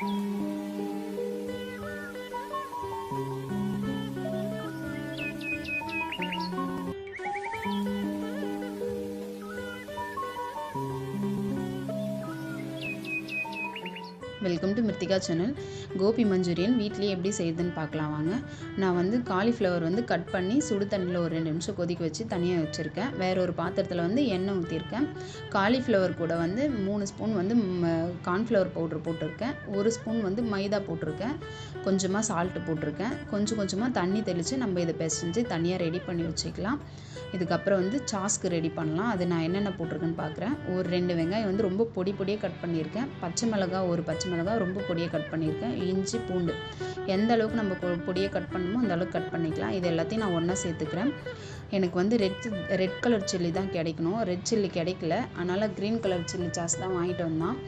嗯。welcome to Mirthika channel gobi manchurian வீட்லேயே எப்படி செய்யுதுன்னு பார்க்கலாம் வாங்க. நான் வந்து காலிஃப்ளவர் வந்து கட் பண்ணி சுடு தண்ணியில் ஒரு ரெண்டு நிமிஷம் கொதிக்க வச்சு தனியாக வச்சுருக்கேன். வேற ஒரு பாத்திரத்தில் வந்து எண்ணெய் ஊற்றிருக்கேன் காலிஃப்ளவர் கூட வந்து மூணு ஸ்பூன் வந்து கார்ன்ஃப்ளவர் பவுட்ரு போட்டிருக்கேன். ஒரு ஸ்பூன் வந்து மைதா போட்டிருக்கேன். கொஞ்சமாக சால்ட்டு போட்டிருக்கேன். கொஞ்சம் கொஞ்சமாக தண்ணி தெளித்து நம்ம இதை பிசைஞ்சு தனியாக ரெடி பண்ணி வச்சுக்கலாம். இதுக்கப்புறம் வந்து சாஸ்க்கு ரெடி பண்ணலாம். அது நான் என்னென்ன போட்டிருக்கேன்னு பார்க்குறேன் ஒரு ரெண்டு வெங்காயம் வந்து ரொம்ப பொடி பொடியாக கட் பண்ணியிருக்கேன். பச்சை மிளகாய் ஒரு பச்சை மிளகாய் ரொம்ப பொடியை கட் பண்ணியிருக்கேன். இஞ்சி பூண்டு. எந்த அளவுக்கு நம்ம பொ கட் பண்ணணுமோ அந்த அளவுக்கு கட் பண்ணிக்கலாம். இது எல்லாத்தையும் நான் ஒன்றா சேர்த்துக்கிறேன். எனக்கு வந்து ரெட் ரெட் கலர் சில்லி தான் கிடைக்கணும். ரெட் சில்லி கிடைக்கல. அதனால் க்ரீன் கலர் சில்லி சாஸ் தான் வாங்கிட்டு வந்தான்.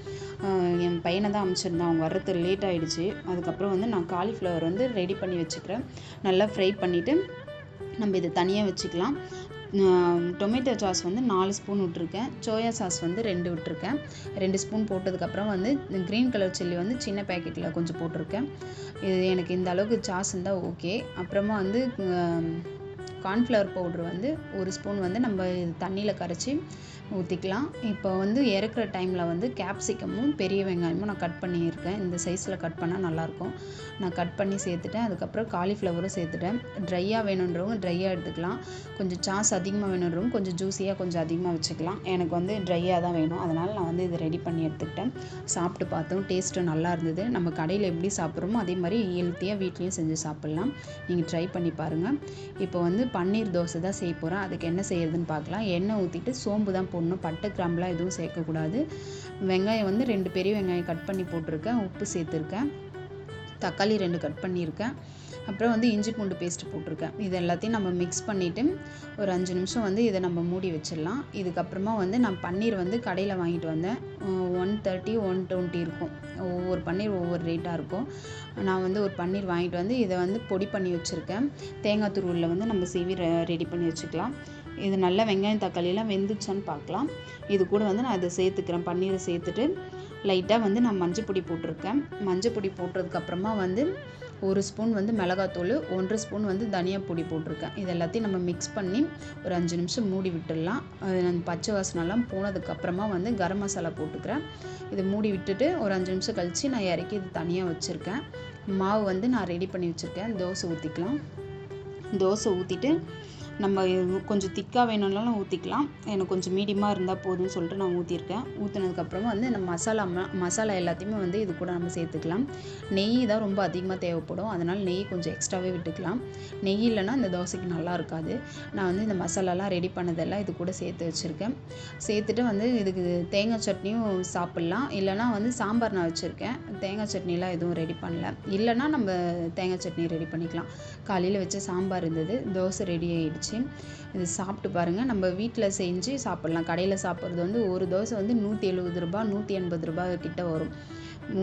என் பையனை தான் அனுப்பிச்சிருந்தான் அவங்க வர்றது லேட் ஆகிடுச்சு அதுக்கப்புறம் வந்து நான் காலிஃப்ளவர் வந்து ரெடி பண்ணி வச்சுக்கிறேன். நல்லா ஃப்ரை பண்ணிவிட்டு நம்ம இதை தனியாக வச்சுக்கலாம். டொமேட்டோ சாஸ் வந்து நாலு ஸ்பூன் விட்ருக்கேன் சோயா சாஸ் வந்து ரெண்டு விட்டுருக்கேன். ரெண்டு ஸ்பூன் போட்டதுக்கப்புறம் வந்து க்ரீன் கலர் சில்லி வந்து சின்ன பேக்கெட்டில் கொஞ்சம் போட்டிருக்கேன். இது எனக்கு இந்த அளவுக்கு சாஸ் இருந்தால் ஓகே. அப்புறமா வந்து கார்ன்ஃப்ளவர் பவுட்ரு வந்து ஒரு ஸ்பூன் வந்து நம்ம தண்ணியில் கரைச்சி ஊற்றிக்கலாம் இப்போ வந்து இறக்குற டைமில் வந்து கேப்சிக்கமும் பெரிய வெங்காயமும் நான் கட் பண்ணியிருக்கேன். இந்த சைஸில் கட் பண்ணால் நல்லாயிருக்கும். நான் கட் பண்ணி சேர்த்துட்டேன். அதுக்கப்புறம் காலிஃப்ளவரும் சேர்த்துட்டேன். ட்ரையாக வேணுன்றவங்க ட்ரையாக எடுத்துக்கலாம். கொஞ்சம் சாஸ் அதிகமாக வேணுன்றவங்க கொஞ்சம் ஜூஸியாக கொஞ்சம் அதிகமாக வச்சுக்கலாம். எனக்கு வந்து ட்ரையாக தான் வேணும். அதனால் நான் வந்து இதை ரெடி பண்ணி எடுத்துக்கிட்டேன். சாப்பிட்டு பார்த்தோம். டேஸ்ட்டு நல்லா இருந்தது. நம்ம கடையில் எப்படி சாப்பிட்றோமோ அதே மாதிரி ஹெல்த்தியாக வீட்லேயும் செஞ்சு சாப்பிட்லாம். நீங்கள் ட்ரை பண்ணி பாருங்கள் இப்போ வந்து பன்னீர் தோசை தான் செய்ய போகிறேன் அதுக்கு என்ன செய்யறதுன்னு பார்க்கலாம். எண்ணெய் ஊற்றிட்டு சோம்பு தான் போடணும் பட்டை கிராம்புலாம் எதுவும் சேர்க்கக்கூடாது. வெங்காயம் வந்து ரெண்டு பெரிய வெங்காயம் கட் பண்ணி போட்டிருக்கேன். உப்பு சேர்த்துருக்கேன். தக்காளி ரெண்டு கட் பண்ணியிருக்கேன். அப்புறம் வந்து இஞ்சி பூண்டு பேஸ்ட் போட்டிருக்கேன். இது எல்லாத்தையும் நம்ம மிக்ஸ் பண்ணிவிட்டு ஒரு அஞ்சு நிமிஷம் வந்து இதை நம்ம மூடி வச்சிடலாம். இதுக்கப்புறமா வந்து நான் பன்னீர் வந்து கடையில் வாங்கிட்டு வந்தேன். ஒன் தேர்ட்டி ஒன் டுவெண்ட்டி இருக்கும். ஒவ்வொரு பன்னீர் ஒவ்வொரு ரேட்டாக இருக்கும். நான் வந்து ஒரு பன்னீர் வாங்கிட்டு வந்து இதை வந்து பொடி பண்ணி வச்சுருக்கேன். தேங்காய் துருவில் வந்து நம்ம சீவி ரெடி பண்ணி வச்சுக்கலாம். இது நல்லா வெங்காயம் தக்காளியெல்லாம் வெந்துச்சான்னு பார்க்கலாம். இது கூட வந்து நான் இதை சேர்த்துக்கிறேன். பன்னீரை சேர்த்துட்டு லைட்டாக வந்து நான் மஞ்சள் பொடி போட்டிருக்கேன். மஞ்சள் பொடி போட்டதுக்கப்புறமா வந்து ஒரு ஸ்பூன் வந்து மிளகாத்தூள் ஒன்றரை ஸ்பூன் வந்து தனியா பொடி போட்டிருக்கேன். இது எல்லாத்தையும் நம்ம மிக்ஸ் பண்ணி ஒரு அஞ்சு நிமிஷம் மூடி விட்டுடலாம். அந்த பச்சை வாசனெல்லாம் போனதுக்கப்புறமா வந்து கரம் மசாலா போட்டுக்கிறேன். இதை மூடி விட்டுட்டு ஒரு அஞ்சு நிமிஷம் கழித்து நான் இறக்கி இது தனியாக வச்சுருக்கேன். மாவு வந்து நான் ரெடி பண்ணி வச்சுருக்கேன். தோசை ஊற்றிக்கலாம் தோசை ஊற்றிட்டு நம்ம கொஞ்சம் திக்காக வேணும்னாலும் ஊற்றிக்கலாம் எனக்கு கொஞ்சம் மீடியமாக இருந்தால் போதும்னு சொல்லிட்டு நான் ஊற்றிருக்கேன் ஊற்றினதுக்கப்புறமா வந்து நம்ம மசாலா மசாலா எல்லாத்தையுமே வந்து இது கூட நம்ம சேர்த்துக்கலாம். நெய் தான் ரொம்ப அதிகமாக தேவைப்படும். அதனால் நெய் கொஞ்சம் எக்ஸ்ட்ராவே விட்டுக்கலாம். நெய் இல்லைன்னா இந்த தோசைக்கு நல்லா இருக்காது. நான் வந்து இந்த மசாலாலாம் ரெடி பண்ணதெல்லாம் இது கூட சேர்த்து வச்சுருக்கேன். சேர்த்துட்டு வந்து இதுக்கு தேங்காய் சட்னியும் சாப்பிட்லாம். இல்லைனா வந்து சாம்பார் நான் வச்சுருக்கேன். தேங்காய் சட்னிலாம் எதுவும் ரெடி பண்ணல. இல்லைனா நம்ம தேங்காய் சட்னி ரெடி பண்ணிக்கலாம். காலையில் வச்ச சாம்பார் இருந்தது. தோசை ரெடி ஆகிடுச்சு இது சாப்பிட்டு பாருங்கள் நம்ம வீட்டில் செஞ்சு சாப்பிட்லாம். கடையில் சாப்பிட்றது வந்து ஒரு தோசை வந்து நூற்றி எழுபது ரூபா நூற்றி எண்பது ரூபா கிட்ட வரும்.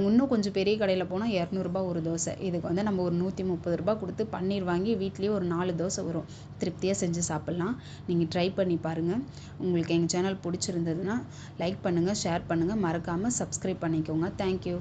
இன்னும் கொஞ்சம் பெரிய கடையில் போனால் இரநூறுபா ஒரு தோசை. இதுக்கு வந்து நம்ம ஒரு நூற்றி முப்பது ரூபா கொடுத்து பன்னீர் வாங்கி வீட்லேயே ஒரு நாலு தோசை வரும். திருப்தியாக செஞ்சு சாப்பிட்லாம். நீங்கள் ட்ரை பண்ணி பாருங்கள் உங்களுக்கு எங்கள் சேனல் பிடிச்சிருந்ததுன்னா லைக் பண்ணுங்கள் ஷேர் பண்ணுங்கள் மறக்காமல் சப்ஸ்கிரைப் பண்ணிக்கோங்க. தேங்க்யூ